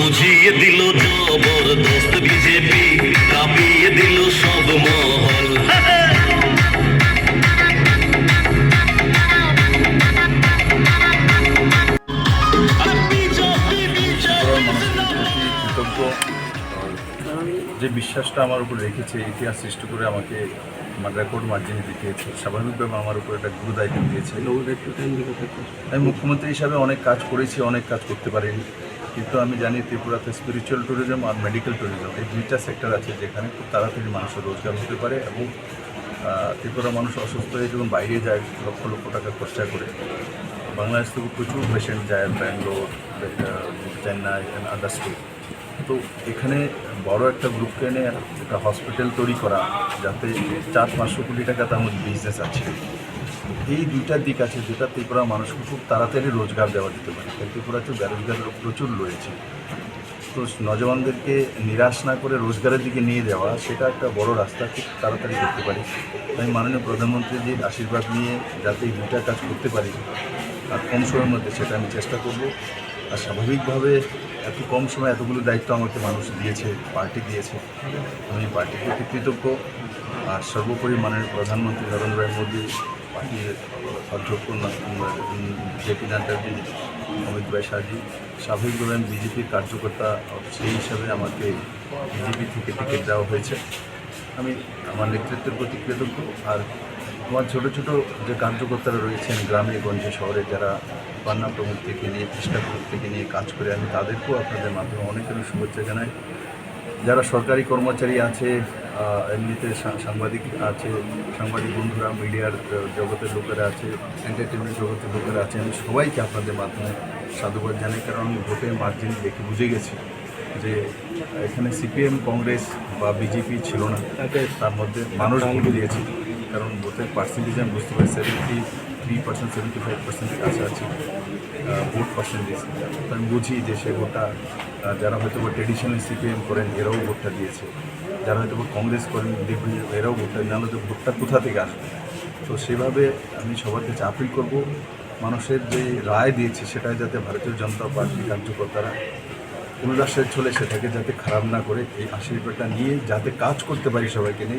বুঝিয়ে দিল জবরদস্ত বিজেপি কাঁপিয়ে দিল সব মহল। যে বিশ্বাসটা আমার উপর রেখেছে ইতিহাস সৃষ্টি করে আমাকে আমার রেকর্ড মার্জিন দেখিয়েছে স্বাভাবিকভাবে আমার উপর একটা গুরু দায়িত্ব দিয়েছে। আমি মুখ্যমন্ত্রী হিসাবে অনেক কাজ করেছি অনেক কাজ করতে পারিনি। কিন্তু আমি জানি ত্রিপুরাতে স্পিরিচুয়াল ট্যুরিজম আর মেডিকেল ট্যুরিজম এই দুইটা সেক্টর আছে যেখানে খুব তাড়াতাড়ি মানুষের রোজগার হতে পারে এবং ত্রিপুরা মানুষ অসুস্থ হয়ে যখন বাইরে যায় লক্ষ লক্ষ টাকা খরচা করে, বাংলাদেশ থেকে প্রচুর পেশেন্ট যায় Bangalore Chennai and other state তো এখানে বড় একটা গ্রুপকে এনে একটা হসপিটাল তৈরি করা, যাতে চার পাঁচশো কোটি টাকা মধ্যে বিজনেস আছে। এই দুইটা দিক আছে যেটা ত্রিপুরা মানুষকে খুব তাড়াতাড়ি রোজগার দেওয়া যেতে পারে। কারণ ত্রিপুরাতে বেরোজগার প্রচুর রয়েছে। তো নজওয়ানদেরকে নিরাশ না করে রোজগারের দিকে নিয়ে যাওয়া, সেটা একটা বড় রাস্তা খুব তাড়াতাড়ি করতে পারি। তাই মাননীয় প্রধানমন্ত্রীজির আশীর্বাদ নিয়ে যাতে এই দুইটা কাজ করতে পারি আর কম সময়ের মধ্যে সেটা আমি চেষ্টা করব। আর স্বাভাবিকভাবে এত কম সময় এতগুলো দায়িত্ব আমাকে মানুষ দিয়েছে, পার্টি দিয়েছে। আমি পার্টির প্রতি কৃতজ্ঞ। আর সর্বোপরি মাননীয় প্রধানমন্ত্রী নরেন্দ্র মোদী, পার্টির অধ্যক্ষ জেপি নাড্ডাজি, অমিত ভাই শাহজি, স্বাভাবিকভাবে আমি বিজেপির কার্যকর্তা সেই হিসাবে আমাকে বিজেপি থেকে টিকিট দেওয়া হয়েছে। আমি আমার নেতৃত্বের প্রতি কৃতজ্ঞ। আর আমার ছোটো ছোটো যে কার্যকর্তারা রয়েছেন গ্রামে গঞ্জে শহরে যারা পান্না প্রমুখ থেকে নিয়ে কৃষ্ণাপুর থেকে নিয়ে কাজ করে আমি তাদেরকেও আপনাদের মাধ্যমে অনেক অনেক শুভেচ্ছা জানাই। যারা সরকারি কর্মচারী আছে এমনিতে সাংবাদিক আছে সাংবাদিক বন্ধুরা মিডিয়ার জগতের লোকেরা আছে এন্টারটেনমেন্ট জগতের লোকেরা আছে আমি সবাইকে আপনাদের মাধ্যমে সাধুবাদ জানাই কারণ আমি ভোটের মার্জিন দেখে বুঝে গেছি যে এখানে সিপিএম কংগ্রেস বা বিজেপি ছিল না। তার মধ্যে মানুষ ভোট দিয়েছে। কারণ ভোটের পার্সেন্টেজ আমি বুঝতে পারি seventy three percent seventy five percent কাছাকাছি ভোট পার্সেন্টেজ আমি বুঝি যে সে ভোটটা যারা হয়তো বা ট্রেডিশনাল সিপিএম করেন, এরাও ভোটটা দিয়েছে। যারা হয়তো বা কংগ্রেস করেন, দেখবেন এরাও ভোটটা নাহলে তো ভোটটা কোথা থেকে আসবে? তো সেভাবে আমি সবার কাছে আপিল করব, মানুষের যে রায় দিয়েছে সেটা যাতে ভারতীয় জনতা পার্টির কার্যকর্তারা পুনরাশ্বাস চলে সেটাকে যাতে খারাপ না করে, এই আশীর্বাদটা নিয়ে যাতে কাজ করতে পারি সবাইকে নিয়ে।